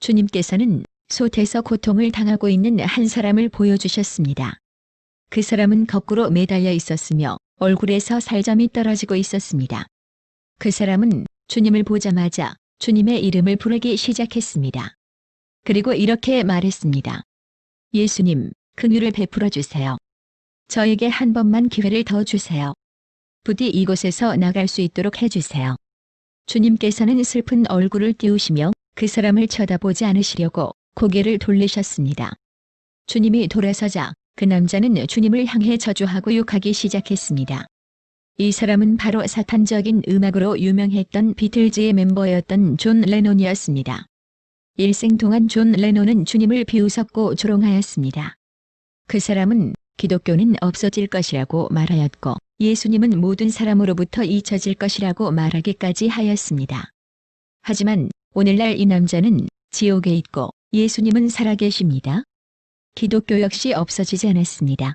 주님께서는 솥에서 고통을 당하고 있는 한 사람을 보여주셨습니다. 그 사람은 거꾸로 매달려 있었으며 얼굴에서 살점이 떨어지고 있었습니다. 그 사람은 주님을 보자마자 주님의 이름을 부르기 시작했습니다. 그리고 이렇게 말했습니다. 예수님, 긍휼을 베풀어 주세요. 저에게 한 번만 기회를 더 주세요. 부디 이곳에서 나갈 수 있도록 해주세요. 주님께서는 슬픈 얼굴을 띄우시며 그 사람을 쳐다보지 않으시려고 고개를 돌리셨습니다. 주님이 돌아서자 그 남자는 주님을 향해 저주하고 욕하기 시작했습니다. 이 사람은 바로 사탄적인 음악으로 유명했던 비틀즈의 멤버였던 존 레논이었습니다. 일생 동안 존 레논은 주님을 비웃었고 조롱하였습니다. 그 사람은 기독교는 없어질 것이라고 말하였고 예수님은 모든 사람으로부터 잊혀질 것이라고 말하기까지 하였습니다. 하지만 오늘날 이 남자는 지옥에 있고 예수님은 살아계십니다. 기독교 역시 없어지지 않았습니다.